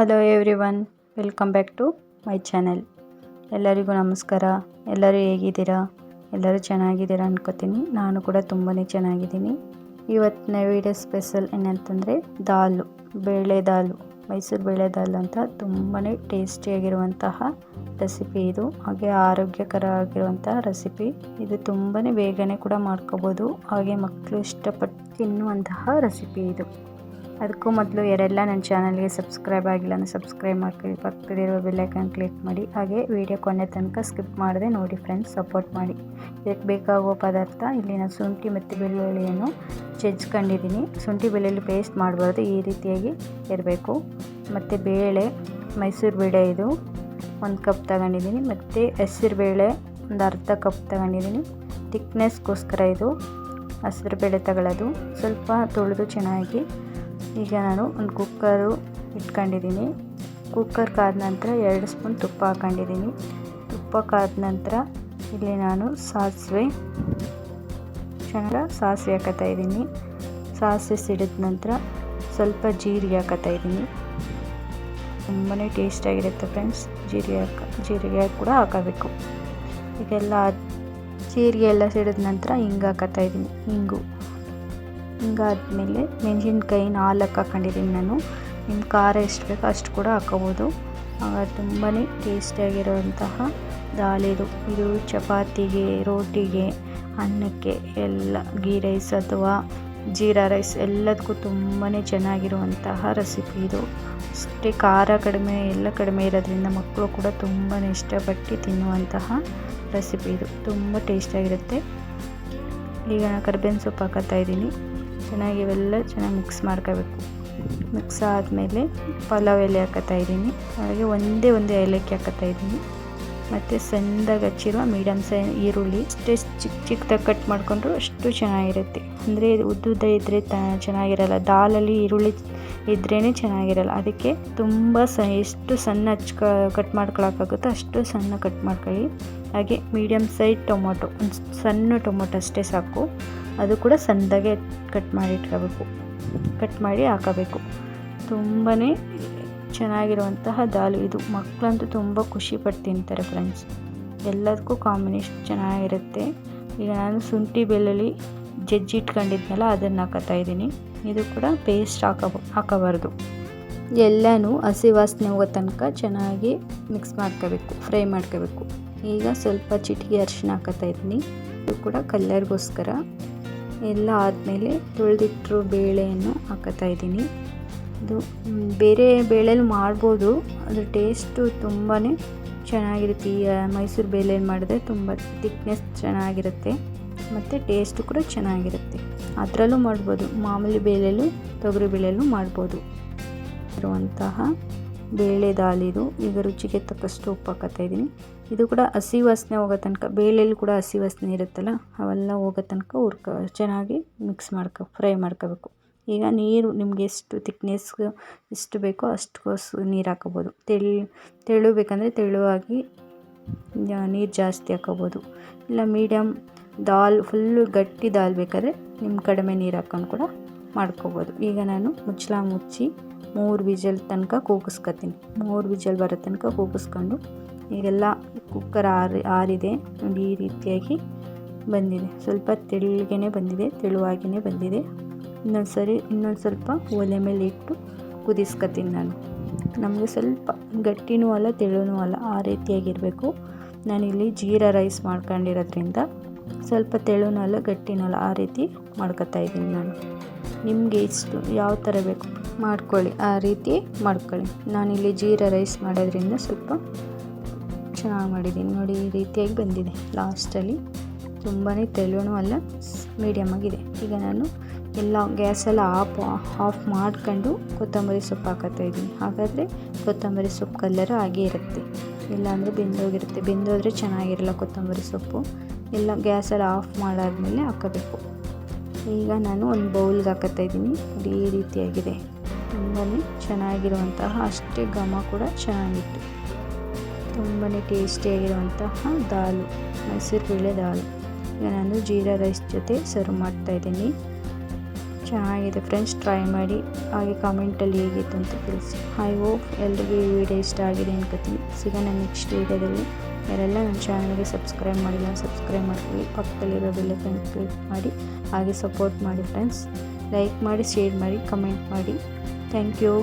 Hello everyone welcome back to my channel ಎಲ್ಲರಿಗೂ ನಮಸ್ಕಾರ. ಎಲ್ಲರೂ ಹೇಗಿದ್ದೀರಾ? ಎಲ್ಲರೂ ಚೆನ್ನಾಗಿದ್ದೀರಾ ಅನ್ಕೋತೀನಿ. ನಾನು ಕೂಡ ತುಂಬಾ ಚೆನ್ನಾಗಿದ್ದೀನಿ. ಇವತ್ತಿನ ವಿಡಿಯೋ ಸ್ಪೆಷಲ್ ಏನಂತಂದರೆ ದಾಲು, ಬೇಳೆ ದಾಲು, ಮೈಸೂರು ಬೇಳೆ ದಾಲ್ ಅಂತ ತುಂಬಾ ಟೇಸ್ಟಿಯಾಗಿರುವಂತಹ ರೆಸಿಪಿ ಇದು. ಹಾಗೆ ಆರೋಗ್ಯಕರ ಆಗಿರುವಂಥ ರೆಸಿಪಿ ಇದು ತುಂಬಾ ಬೇಗನೆ ಕೂಡ ಮಾಡ್ಕೋಬೋದು. ಹಾಗೆ ಮಕ್ಕಳು ಇಷ್ಟಪಟ್ಟು ತಿನ್ನುವಂತಹ ರೆಸಿಪಿ ಇದು. ಅದಕ್ಕೂ ಮೊದಲು ಯಾರೆಲ್ಲ ನನ್ನ ಚಾನಲ್ಗೆ ಸಬ್ಸ್ಕ್ರೈಬ್ ಆಗಿಲ್ಲ ಅಂದರೆ ಸಬ್ಸ್ಕ್ರೈಬ್ ಮಾಡ್ಕೊಳ್ಳಿ. ಪಕ್ಕದಲ್ಲಿರುವ ಬೆಲ್ಲೈಕನ್ ಕ್ಲಿಕ್ ಮಾಡಿ. ಹಾಗೆ ವಿಡಿಯೋ ಕೊನೆ ತನಕ ಸ್ಕಿಪ್ ಮಾಡದೆ ನೋಡಿ ಫ್ರೆಂಡ್ಸ್ ಸಪೋರ್ಟ್ ಮಾಡಿ. ಇದಕ್ಕೆ ಬೇಕಾಗುವ ಪದಾರ್ಥ ಇಲ್ಲಿ ನಾನು ಶುಂಠಿ ಮತ್ತು ಬೆಳ್ಳುಳ್ಳಿಯನ್ನು ಜಜ್ಕೊಂಡಿದ್ದೀನಿ. ಶುಂಠಿ, ಬೆಳ್ಳುಳ್ಳಿ ಪೇಸ್ಟ್ ಮಾಡಬಾರ್ದು. ಈ ರೀತಿಯಾಗಿ ಇರಬೇಕು. ಮತ್ತು ಬೇಳೆ, ಮೈಸೂರು ಬೇಳೆ ಇದು ಒಂದು ಕಪ್ ತಗೊಂಡಿದ್ದೀನಿ. ಮತ್ತು ಹೆಸರು ಬೇಳೆ ಒಂದು ಅರ್ಧ ಕಪ್ ತಗೊಂಡಿದ್ದೀನಿ. ತಿಕ್ನೆಸ್ಗೋಸ್ಕರ ಇದು ಹಸಿರು ಬೇಳೆ ತಗೊಳ್ಳೋದು. ಸ್ವಲ್ಪ ತೊಳೆದು ಚೆನ್ನಾಗಿ ಈಗ ನಾನು ಒಂದು ಕುಕ್ಕರು ಇಟ್ಕೊಂಡಿದ್ದೀನಿ. ಕುಕ್ಕರ್ ಕಾದ ನಂತರ ಎರಡು ಸ್ಪೂನ್ ತುಪ್ಪ ಹಾಕೊಂಡಿದ್ದೀನಿ. ತುಪ್ಪ ಕಾದ ನಂತರ ಇಲ್ಲಿ ನಾನು ಸಾಸಿವೆ, ಚೆನ್ನಾಗಿ ಸಾಸಿವೆ ಹಾಕತ್ತಾ ಇದ್ದೀನಿ. ಸಾಸಿವೆ ಸಿಡಿದ ನಂತರ ಸ್ವಲ್ಪ ಜೀರಿಗೆ ಹಾಕತ್ತಾ ಇದ್ದೀನಿ. ತುಂಬಾ ಟೇಸ್ಟಾಗಿರುತ್ತೆ ಫ್ರೆಂಡ್ಸ್ ಜೀರಿಗೆ ಹಾಕ, ಜೀರಿಗೆ ಕೂಡ ಹಾಕಬೇಕು. ಇದೆಲ್ಲ ಜೀರಿಗೆ ಎಲ್ಲ ಸಿಡಿದ ನಂತರ ಹಿಂಗೆ ಹಾಕತ್ತಾ ಇದ್ದೀನಿ, ಹಿಂಗು. ಹಿಂಗಾದ್ಮೇಲೆ ಮೆಣಸಿನ್ಕಾಯಿ ನಾಲ್ಕು ಹಾಕೊಂಡಿದ್ದೀನಿ ನಾನು. ನಿಮ್ಮ ಖಾರ ಎಷ್ಟು ಬೇಕೋ ಅಷ್ಟು ಕೂಡ ಹಾಕೋಬೋದು ಆಗ ತುಂಬಾ ಟೇಸ್ಟಿಯಾಗಿರುವಂತಹ ದಾಲ್ ಇದು. ಚಪಾತಿಗೆ, ರೋಟಿಗೆ, ಅನ್ನಕ್ಕೆ ಎಲ್ಲ ಗೀ ರೈಸ್ ಅಥವಾ ಜೀರಾ ರೈಸ್ ಎಲ್ಲದಕ್ಕೂ ತುಂಬಾ ಚೆನ್ನಾಗಿರುವಂತಹ ರೆಸಿಪಿ ಇದು. ಅಷ್ಟೇ ಖಾರ ಕಡಿಮೆ, ಎಲ್ಲ ಕಡಿಮೆ ಇರೋದ್ರಿಂದ ಮಕ್ಕಳು ಕೂಡ ತುಂಬಾ ಇಷ್ಟಪಟ್ಟು ತಿನ್ನುವಂತಹ ರೆಸಿಪಿ ಇದು. ತುಂಬ ಟೇಸ್ಟಿಯಾಗಿರುತ್ತೆ ಈಗ ನಾನು ಕರ್ಬೇವಿನ ಸೊಪ್ಪು ಹಾಕತ್ತಾ ಇದ್ದೀನಿ. ಚೆನ್ನಾಗಿ ಇವೆಲ್ಲ ಚೆನ್ನಾಗಿ ಮಿಕ್ಸ್ ಮಾಡ್ಕೋಬೇಕು. ಮಿಕ್ಸ್ ಆದಮೇಲೆ ಪಲಾವ್ ಎಲೆ ಹಾಕತ್ತಾ ಇದ್ದೀನಿ. ಹಾಗೆ ಒಂದೇ ಒಂದು ಏಲಕ್ಕಿ ಹಾಕತ್ತಾ ಇದ್ದೀನಿ. ಮತ್ತು ಸಣ್ಣದಾಗಿ ಹಚ್ಚಿರುವ ಮೀಡಿಯಮ್ ಸೈ ಈರುಳ್ಳಿ. ಅಷ್ಟೇ ಚಿಕ್ಕ ಚಿಕ್ಕದಾಗಿ ಕಟ್ ಮಾಡಿಕೊಂಡ್ರು ಅಷ್ಟು ಚೆನ್ನಾಗಿರುತ್ತೆ. ಅಂದರೆ ಉದ್ದುದ್ದ ಇದ್ದರೆ ತ ಚೆನ್ನಾಗಿರಲ್ಲ. ದಾಲಲ್ಲಿ ಈರುಳ್ಳಿ ಇದ್ರೇ ಚೆನ್ನಾಗಿರಲ್ಲ. ಅದಕ್ಕೆ ತುಂಬ ಸ ಎಷ್ಟು ಸಣ್ಣ ಹಚ್ ಕಟ್ ಮಾಡ್ಕೊಳಕ್ಕಾಗುತ್ತೋ ಅಷ್ಟು ಸಣ್ಣ ಕಟ್ ಮಾಡ್ಕೊಳ್ಳಿ. ಹಾಗೆ ಮೀಡಿಯಮ್ ಸೈಜ್ ಟೊಮೊಟೊ, ಒಂದು ಸಣ್ಣ ಟೊಮೊಟೊ ಅಷ್ಟೇ ಸಾಕು. ಅದು ಕೂಡ ಸಣ್ಣದಾಗೆ ಕಟ್ ಮಾಡಿ ಇಟ್ಕೋಬೇಕು. ಕಟ್ ಮಾಡಿ ಹಾಕಬೇಕು. ತುಂಬಾ ಚೆನ್ನಾಗಿರುವಂತಹ ದಾಲು ಇದು. ಮಕ್ಕಳಂತೂ ತುಂಬ ಖುಷಿಪಟ್ಟು ತಿಂತಾರೆ ಫ್ರೆಂಡ್ಸ್ ಎಲ್ಲದಕ್ಕೂ ಕಾಂಬಿನೇಷನ್ ಚೆನ್ನಾಗಿರುತ್ತೆ. ಈಗ ನಾನು ಶುಂಠಿ ಬೆಳ್ಳುಳ್ಳಿ ಜಜ್ಜಿ ಇಟ್ಕೊಂಡಿದ್ನಲ್ಲ, ಅದನ್ನು ಹಾಕೋತಾ ಇದ್ದೀನಿ. ಇದು ಕೂಡ ಪೇಸ್ಟ್ ಹಾಕಬ, ಹಾಕಬಾರ್ದು. ಎಲ್ಲನೂ ಹಸಿ ವಾಸನೆ ಹೋಗೋ ತನಕ ಚೆನ್ನಾಗಿ ಮಿಕ್ಸ್ ಮಾಡ್ಕೋಬೇಕು ಫ್ರೈ ಮಾಡ್ಕೋಬೇಕು. ಈಗ ಸ್ವಲ್ಪ ಚಿಟಿಕೆ ಅರಿಶಿನ ಹಾಕೋತಾ ಇದ್ದೀನಿ. ಇದು ಕೂಡ ಕಲ್ಲರ್ಗೋಸ್ಕರ ಎಲ್ಲ ಆದಮೇಲೆ ತೊಳೆದಿಟ್ಟರು ಬೇಳೆಯನ್ನು ಹಾಕೋತಾ ಇದ್ದೀನಿ. ಇದು ಬೇರೆ ಬೇಳೆಲಿ ಮಾಡ್ಬೋದು. ಅದ್ರ ಟೇಸ್ಟು ತುಂಬಾ ಚೆನ್ನಾಗಿರುತ್ತೆ. ಈ ಮೈಸೂರು ಬೇಳೆಲಿ ಮಾಡಿದ್ರೆ ತುಂಬ ತಿಕ್ನೆಸ್ ಚೆನ್ನಾಗಿರುತ್ತೆ. ಮತ್ತು ಟೇಸ್ಟು ಕೂಡ ಚೆನ್ನಾಗಿರುತ್ತೆ. ಅದರಲ್ಲೂ ಮಾಡ್ಬೋದು. ಮಾಮೂಲಿ ಬೇಳೆಲೂ ತೊಗರಿ ಬೇಳೆಲೂ ಮಾಡ್ಬೋದು. ಇರುವಂತಹ ಬೇಳೆ ದಾಲಿದು ಈಗ ರುಚಿಗೆ ತಕ್ಕಷ್ಟು ಉಪ್ಪು ಹಾಕತ್ತಾ ಇದ್ದೀನಿ. ಇದು ಕೂಡ ಹಸಿ ವಾಸನೆ ಹೋಗೋ ತನಕ, ಬೇಳೆಲಿ ಕೂಡ ಹಸಿ ವಾಸನೆ ಇರುತ್ತಲ್ಲ, ಅವೆಲ್ಲ ಹೋಗೋ ತನಕ ಹುರ್ಕೊ, ಚೆನ್ನಾಗಿ ಮಿಕ್ಸ್ ಮಾಡ್ಕೊ ಫ್ರೈ ಮಾಡ್ಕೋಬೇಕು. ಈಗ ನೀರು ನಿಮಗೆ ಎಷ್ಟು ತಿಕ್ನೆಸ್ ಎಷ್ಟು ಬೇಕೋ ಅಷ್ಟುಕೋಸು ನೀರು ಹಾಕೋಬೋದು. ತೆಳು ತೆಳು ಬೇಕಂದರೆ ತೆಳುವಾಗಿ ನೀರು ಜಾಸ್ತಿ ಹಾಕೋಬೋದು. ಇಲ್ಲ ಮೀಡಿಯಮ್ ದಾಲ್ ಫುಲ್ಲು ಗಟ್ಟಿ ದಾಲ್ ಬೇಕಾದರೆ ನಿಮ್ಮ ಕಡಿಮೆ ನೀರು ಹಾಕ್ಕೊಂಡು ಕೂಡ ಮಾಡ್ಕೋಬೋದು. ಈಗ ನಾನು ಮುಚ್ಚಳ ಮುಚ್ಚಿ ಮೂರು ವಿಜಲ್ ತನಕ ಕೂಗಿಸ್ಕೊತೀನಿ. ಮೂರು ವಿಜಲ್ ಬರೋ ತನಕ ಕೂಗಿಸ್ಕೊಂಡು ಈಗೆಲ್ಲ ಕುಕ್ಕರ್ ಆರಿ, ಆರಿದೆ. ನೋಡಿ ಈ ರೀತಿಯಾಗಿ ಬಂದಿದೆ. ಸ್ವಲ್ಪ ತೆಳ್ಳಗೆ ಬಂದಿದೆ ತೆಳುವಾಗಿಯೇ ಬಂದಿದೆ. ಇನ್ನೊಂದು ಸರಿ, ಇನ್ನೊಂದು ಸ್ವಲ್ಪ ಒಲೆ ಮೇಲೆ ಇಟ್ಟು ಕುದಿಸ್ಕೊತೀನಿ ನಾನು. ನಮಗೆ ಸ್ವಲ್ಪ ಗಟ್ಟಿನೂ ಅಲ್ಲ, ತೆಳುನೂ ಅಲ್ಲ, ಆ ರೀತಿಯಾಗಿರಬೇಕು. ನಾನಿಲ್ಲಿ ಜೀರಾ ರೈಸ್ ಮಾಡ್ಕೊಂಡಿರೋದ್ರಿಂದ ಸ್ವಲ್ಪ ತೆಳುನೂ ಗಟ್ಟಿನಲ್ಲ ಗಟ್ಟಿನೂ ಅಲ್ಲ ಆ ರೀತಿ ಮಾಡ್ಕೊತಾ ಇದ್ದೀನಿ ನಾನು. ನಿಮಗೆ ಇಷ್ಟು, ಯಾವ ಥರ ಬೇಕು? ಮಾಡ್ಕೊಳ್ಳಿ, ಆ ರೀತಿ ಮಾಡ್ಕೊಳ್ಳಿ. ನಾನಿಲ್ಲಿ ಜೀರಾ ರೈಸ್ ಮಾಡೋದ್ರಿಂದ ಸ್ವಲ್ಪ ಚೆನ್ನಾಗಿ ಮಾಡಿದ್ದೀನಿ. ನೋಡಿ, ಈ ರೀತಿಯಾಗಿ ಬಂದಿದೆ. ಲಾಸ್ಟಲ್ಲಿ ತುಂಬಾ ತೆಳುವೂ ಅಲ್ಲ ಮೀಡಿಯಮ್ ಆಗಿದೆ ಈಗ ನಾನು ಎಲ್ಲ ಗ್ಯಾಸೆಲ್ಲ ಆಫ್ ಆಫ್ ಮಾಡ್ಕೊಂಡು ಕೊತ್ತಂಬರಿ ಸೊಪ್ಪು ಹಾಕತ್ತಾ ಇದ್ದೀನಿ. ಹಾಗಾದರೆ ಕೊತ್ತಂಬರಿ ಸೊಪ್ಪು ಕಲ್ಲರು ಆಗೇ ಇರುತ್ತೆ. ಇಲ್ಲಾಂದರೆ ಬೆಂದೋಗಿರುತ್ತೆ. ಬೆಂದೋದ್ರೆ ಚೆನ್ನಾಗಿರಲ್ಲ ಕೊತ್ತಂಬರಿ ಸೊಪ್ಪು. ಎಲ್ಲ ಗ್ಯಾಸೆಲ್ಲ ಆಫ್ ಮಾಡಾದಮೇಲೆ ಹಾಕೋಬೇಕು. ಈಗ ನಾನು ಒಂದು ಬೌಲ್ಗೆ ಹಾಕತ್ತಾ ಇದ್ದೀನಿ. ಈ ರೀತಿಯಾಗಿದೆ. ತುಂಬಾ ಚೆನ್ನಾಗಿರುವಂತಹ, ಅಷ್ಟೇ ಘಮ ಕೂಡ ಚೆನ್ನಾಗಿತ್ತು. ತುಂಬಾ ಟೇಸ್ಟಿಯಾಗಿರುವಂತಹ ದಾಲು, ಮೈಸೂರು ಬೇಳೆ ದಾಲು. ಈಗ ನಾನು ಜೀರಾ ರೈಸ್ ಜೊತೆ ಸರ್ವ್ ಮಾಡ್ತಾಯಿದ್ದೀನಿ ಚೆನ್ನಾಗಿದೆ ಫ್ರೆಂಡ್ಸ್ ಟ್ರೈ ಮಾಡಿ. ಹಾಗೆ ಕಾಮೆಂಟಲ್ಲಿ ಹೇಗಿತ್ತು ಅಂತ ತಿಳಿಸಿ. ಐ ಹೋಪ್ ಎಲ್ರಿಗೂ ಈ ವಿಡಿಯೋ ಇಷ್ಟ ಆಗಿದೆ ಅನ್ಕೋತೀನಿ. ಸಿಗೋಣ ನೆಕ್ಸ್ಟ್ ವಿಡಿಯೋದಲ್ಲಿ ಯಾರೆಲ್ಲ ನನ್ನ ಚಾನಲ್ಗೆ ಸಬ್ಸ್ಕ್ರೈಬ್ ಮಾಡಿಲ್ಲ, ಸಬ್ಸ್ಕ್ರೈಬ್ ಮಾಡ್ಕೊಳ್ಳಿ. ಪಕ್ಕದಲ್ಲಿರೋ ಬೆಲ್ಲೈಕನ್ ಕ್ಲಿಕ್ ಮಾಡಿ, ಹಾಗೆ ಸಪೋರ್ಟ್ ಮಾಡಿ ಫ್ರೆಂಡ್ಸ್ ಲೈಕ್ ಮಾಡಿ ಶೇರ್ ಮಾಡಿ ಕಮೆಂಟ್ ಮಾಡಿ. Thank you